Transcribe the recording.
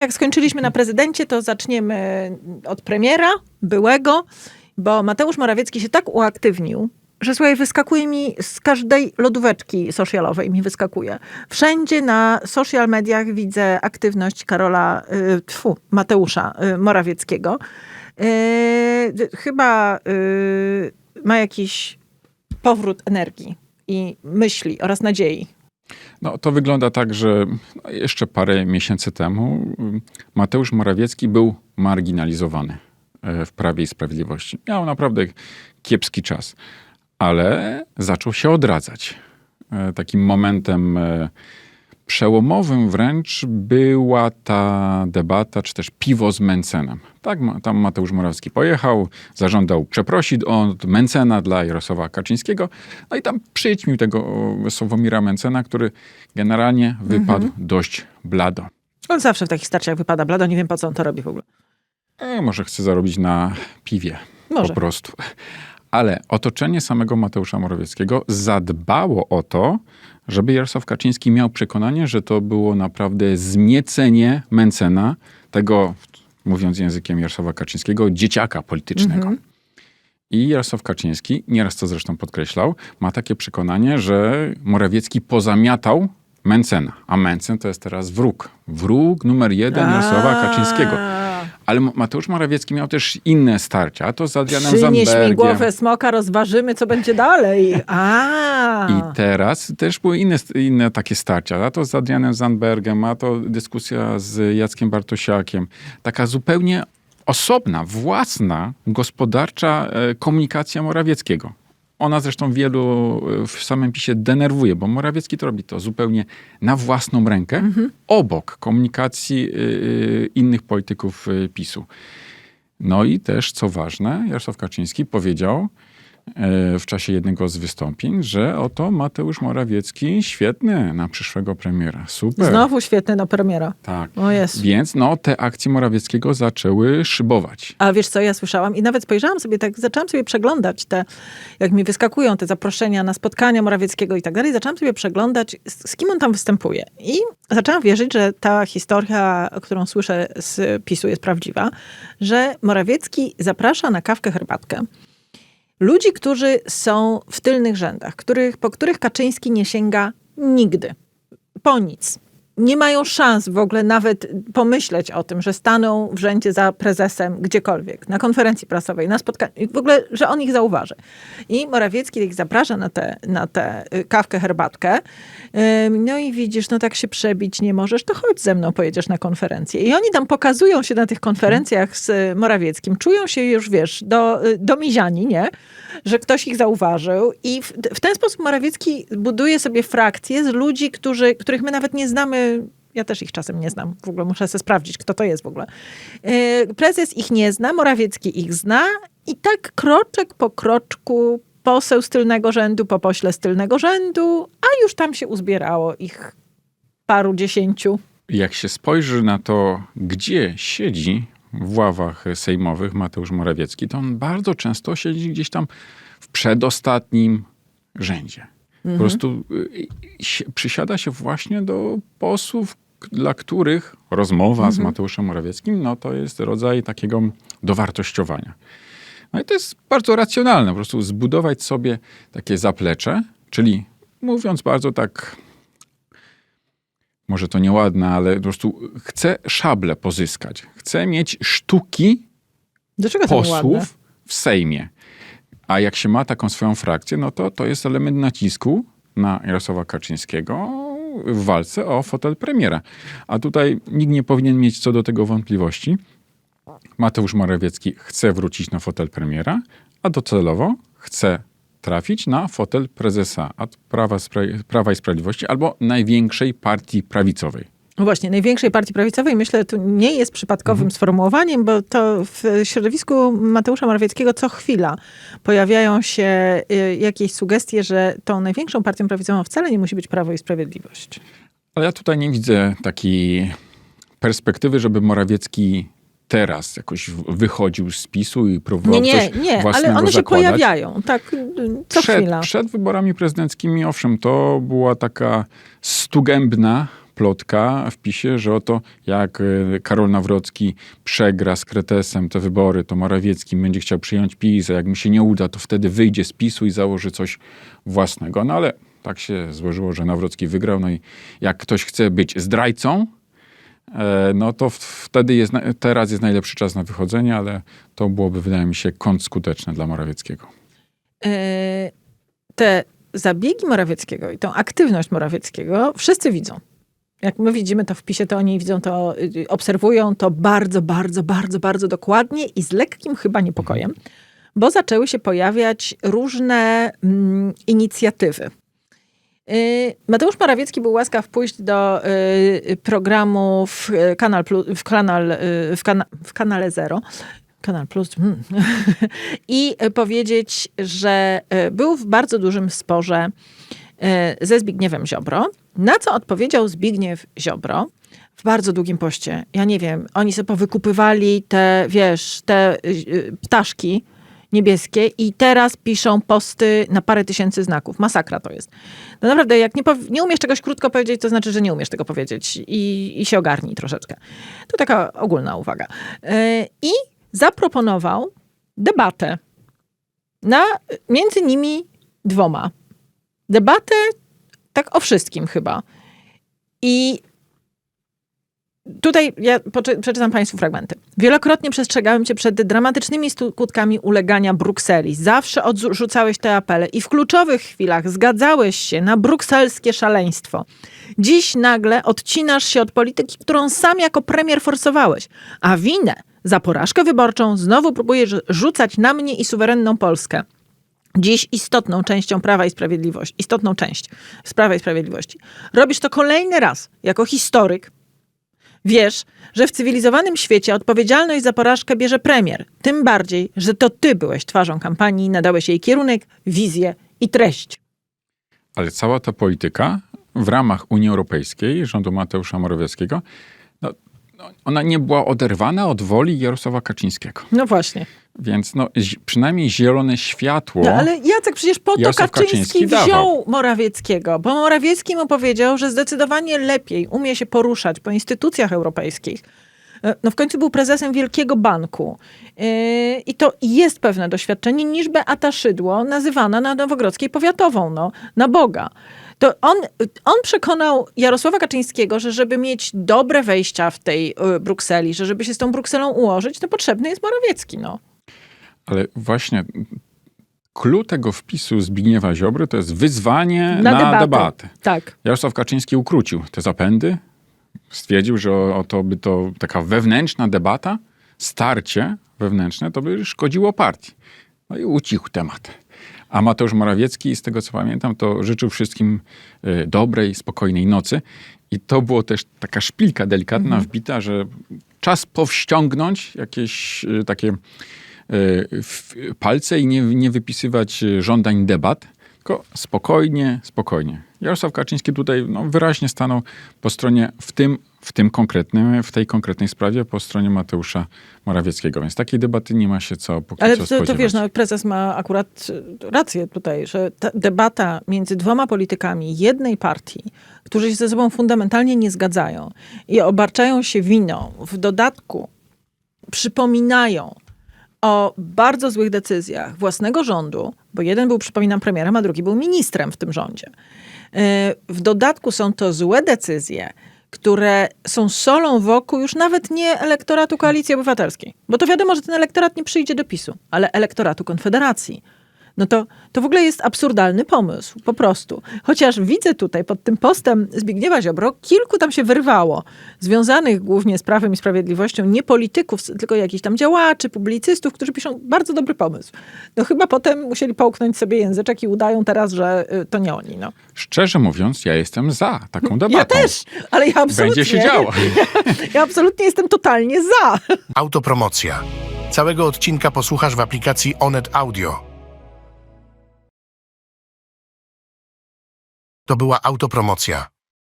Jak skończyliśmy na prezydencie, to zaczniemy od premiera byłego, bo Mateusz Morawiecki się tak uaktywnił, że słuchaj, wyskakuje mi z każdej lodóweczki socialowej, mi wyskakuje. Wszędzie na social mediach widzę aktywność Karola, y, tfu, Mateusza y, Morawieckiego. Y, chyba y, ma jakiś powrót energii i myśli oraz nadziei. No, to wygląda tak, że jeszcze parę miesięcy temu mm, Mateusz Morawiecki był marginalizowany e, w Prawie i Sprawiedliwości. Miał naprawdę kiepski czas, ale zaczął się odradzać. E, Takim momentem e, przełomowym wręcz była ta debata, czy też piwo z Mencenem. Tak, tam Mateusz Morawiecki pojechał, zażądał przeprosin od Mencena dla Jarosława Kaczyńskiego, no i tam przyćmił tego Sławomira Mencena, który generalnie wypadł dość blado. On zawsze w takich starciach wypada blado, nie wiem po co on to robi w ogóle. E, może chce zarobić na piwie Może. po prostu. Ale otoczenie samego Mateusza Morawieckiego zadbało o to, żeby Jarosław Kaczyński miał przekonanie, że to było naprawdę zmiecenie Mencena, tego, mówiąc językiem Jarosława Kaczyńskiego, dzieciaka politycznego. I Jarosław Kaczyński, nieraz to zresztą podkreślał, ma takie przekonanie, że Morawiecki pozamiatał Mencena, a Mencen to jest teraz wróg. Wróg numer jeden Jarosława. Kaczyńskiego. Ale Mateusz Morawiecki miał też inne starcia, a to z Adrianem Przynieś mi Zandbergiem. głowę smoka, rozważymy, co będzie dalej. A. I teraz też były inne, inne takie starcia. A to z Adrianem Zandbergem, a to dyskusja z Jackiem Bartosiakiem. Taka zupełnie osobna, własna, gospodarcza e, komunikacja Morawieckiego. Ona zresztą wielu e, w samym PiSie denerwuje, bo Morawiecki to robi to zupełnie na własną rękę, obok komunikacji e, e, innych polityków e, PiSu. No i też, co ważne, Jarosław Kaczyński powiedział w czasie jednego z wystąpień, że oto Mateusz Morawiecki świetny na przyszłego premiera. Super. Znowu świetny do premiera. Tak. O jest. Więc no, te akcje Morawieckiego zaczęły szybować. A wiesz co, ja słyszałam i nawet spojrzałam sobie, tak zaczęłam sobie przeglądać te, jak mi wyskakują te zaproszenia na spotkania Morawieckiego i tak dalej, zaczęłam sobie przeglądać, z, z kim on tam występuje. I zaczęłam wierzyć, że ta historia, którą słyszę z PiSu jest prawdziwa, że Morawiecki zaprasza na kawkę, herbatkę ludzi, którzy są w tylnych rzędach, których, po których Kaczyński nie sięga nigdy. Po nic. Nie mają szans w ogóle nawet pomyśleć o tym, że staną w rzędzie za prezesem gdziekolwiek, na konferencji prasowej, na spotkaniu, w ogóle, że on ich zauważy. I Morawiecki ich zaprasza na tę na y, kawkę, herbatkę. No i widzisz, no tak się przebić nie możesz, to chodź ze mną, pojedziesz na konferencję. I oni tam pokazują się na tych konferencjach z y, Morawieckim, czują się już, wiesz, do, y, do miziani, nie? Że ktoś ich zauważył i w, w ten sposób Morawiecki buduje sobie frakcję z ludzi, którzy, których my nawet nie znamy. Ja też ich czasem nie znam. W ogóle muszę sobie sprawdzić, kto to jest w ogóle. Yy, Prezes ich nie zna, Morawiecki ich zna i tak kroczek po kroczku poseł z tylnego rzędu po pośle z tylnego rzędu, a już tam się uzbierało ich paru dziesięciu. Jak się spojrzy na to, gdzie siedzi w ławach sejmowych Mateusz Morawiecki, to on bardzo często siedzi gdzieś tam w przedostatnim rzędzie. Po prostu y, si- przysiada się właśnie do posłów, dla których rozmowa z Mateuszem Morawieckim, no to jest rodzaj takiego dowartościowania. No i to jest bardzo racjonalne, po prostu zbudować sobie takie zaplecze, czyli mówiąc bardzo tak może to nieładne, ale po prostu chcę szable pozyskać. Chcę mieć sztuki Dlaczego posłów w Sejmie. A jak się ma taką swoją frakcję, no to to jest element nacisku na Jarosława Kaczyńskiego w walce o fotel premiera. A tutaj nikt nie powinien mieć co do tego wątpliwości. Mateusz Morawiecki chce wrócić na fotel premiera, a docelowo chce trafić na fotel prezesa od Prawa, Prawa i Sprawiedliwości albo największej partii prawicowej. No właśnie, największej partii prawicowej, myślę, to nie jest przypadkowym Mhm. sformułowaniem, bo to w środowisku Mateusza Morawieckiego co chwila pojawiają się y, jakieś sugestie, że tą największą partią prawicową wcale nie musi być Prawo i Sprawiedliwość. Ale ja tutaj nie widzę takiej perspektywy, żeby Morawiecki teraz jakoś wychodził z PiSu i próbował Nie, nie, coś nie, ale własnego one się zakładać. pojawiają, tak, y, co przed, chwila. Przed wyborami prezydenckimi, owszem, to była taka stugębna plotka w PiSie, że oto jak e, Karol Nawrocki przegra z Kretesem te wybory, to Morawiecki będzie chciał przyjąć PiS, a jak mu się nie uda, to wtedy wyjdzie z PiSu i założy coś własnego. No ale tak się złożyło, że Nawrocki wygrał. No i jak ktoś chce być zdrajcą, e, no to wtedy jest, teraz jest najlepszy czas na wychodzenie, ale to byłoby, wydaje mi się, kontrskuteczne dla Morawieckiego. E, te zabiegi Morawieckiego i tą aktywność Morawieckiego wszyscy widzą. Jak my widzimy to w PiSie, to oni widzą to, y, obserwują to bardzo, bardzo, bardzo, bardzo dokładnie i z lekkim chyba niepokojem, bo zaczęły się pojawiać różne mm, inicjatywy. Y, Mateusz Morawiecki był łaskaw pójść do y, programu w, kanal, w, kanal, w, w kanale Zero. Kanal Plus. mm. I powiedzieć, że był w bardzo dużym sporze ze Zbigniewem Ziobro, na co odpowiedział Zbigniew Ziobro w bardzo długim poście. Ja nie wiem, oni sobie powykupywali te, wiesz, te y, y, ptaszki niebieskie i teraz piszą posty na parę tysięcy znaków. Masakra to jest. No naprawdę, jak nie, nie umiesz czegoś krótko powiedzieć, to znaczy, że nie umiesz tego powiedzieć i, i się ogarnij troszeczkę. To taka ogólna uwaga. Yy, I zaproponował debatę na między nimi dwoma. Debatę tak o wszystkim chyba. I Tutaj ja przeczytam Państwu fragmenty. Wielokrotnie przestrzegałem Cię przed dramatycznymi skutkami ulegania Brukseli. Zawsze odrzucałeś te apele i w kluczowych chwilach zgadzałeś się na brukselskie szaleństwo. Dziś nagle odcinasz się od polityki, którą sam jako premier forsowałeś, a winę za porażkę wyborczą znowu próbujesz rzucać na mnie i suwerenną Polskę. Dziś istotną częścią Prawa i Sprawiedliwości, istotną część z Prawa i Sprawiedliwości. Robisz to kolejny raz jako historyk, Wiesz, że w cywilizowanym świecie odpowiedzialność za porażkę bierze premier. Tym bardziej, że to ty byłeś twarzą kampanii, nadałeś jej kierunek, wizję i treść. Ale cała ta polityka w ramach Unii Europejskiej, rządu Mateusza Morawieckiego, ona nie była oderwana od woli Jarosława Kaczyńskiego. No właśnie. Więc no, przynajmniej zielone światło. No ale Jacek, przecież po to Kaczyński, Kaczyński wziął dawał. Morawieckiego, bo Morawiecki mu powiedział, że zdecydowanie lepiej umie się poruszać po instytucjach europejskich. E, No w końcu był prezesem Wielkiego Banku. Yy, I to jest pewne doświadczenie niż Beata Szydło, nazywana na Nowogrodzkiej powiatową, no, na Boga. To on, on przekonał Jarosława Kaczyńskiego, że żeby mieć dobre wejścia w tej y, Brukseli, że żeby się z tą Brukselą ułożyć, to potrzebny jest Morawiecki, no. Ale właśnie klucz tego wpisu Zbigniewa Ziobry to jest wyzwanie Na, na, debatę. debatę. Tak. Jarosław Kaczyński ukrócił te zapędy. Stwierdził, że o, o to by to taka wewnętrzna debata, starcie wewnętrzne, to by szkodziło partii. No i ucichł temat. A Mateusz Morawiecki, z tego co pamiętam, to życzył wszystkim y, dobrej, spokojnej nocy. I to było też taka szpilka delikatna wbita, że czas powściągnąć jakieś y, takie y, palce i nie, nie wypisywać żądań debat, tylko spokojnie, spokojnie. Jarosław Kaczyński tutaj no, wyraźnie stanął po stronie w tym, w tym konkretnym, w tej konkretnej sprawie po stronie Mateusza Morawieckiego. Więc takiej debaty nie ma się co póki Ale co to, to wiesz, no, prezes ma akurat y, rację tutaj, że ta debata między dwoma politykami jednej partii, którzy się ze sobą fundamentalnie nie zgadzają i obarczają się winą, w dodatku przypominają o bardzo złych decyzjach własnego rządu, bo jeden był, przypominam, premierem, a drugi był ministrem w tym rządzie. Y, W dodatku są to złe decyzje, które są solą wokół już nawet nie elektoratu Koalicji Obywatelskiej. Bo to wiadomo, że ten elektorat nie przyjdzie do PiSu, ale elektoratu Konfederacji. No to, to w ogóle jest absurdalny pomysł, po prostu. Chociaż widzę tutaj pod tym postem Zbigniewa Ziobro, kilku tam się wyrwało, związanych głównie z Prawem i Sprawiedliwością, nie polityków, tylko jakichś tam działaczy, publicystów, którzy piszą bardzo dobry pomysł. No chyba potem musieli połknąć sobie języczek i udają teraz, że y, to nie oni. No. Szczerze mówiąc, ja jestem za taką debatą. Ja też, ale ja absolutnie... Będzie się działo. Ja absolutnie jestem totalnie za. Autopromocja. Całego odcinka posłuchasz w aplikacji Onet Audio. To była autopromocja.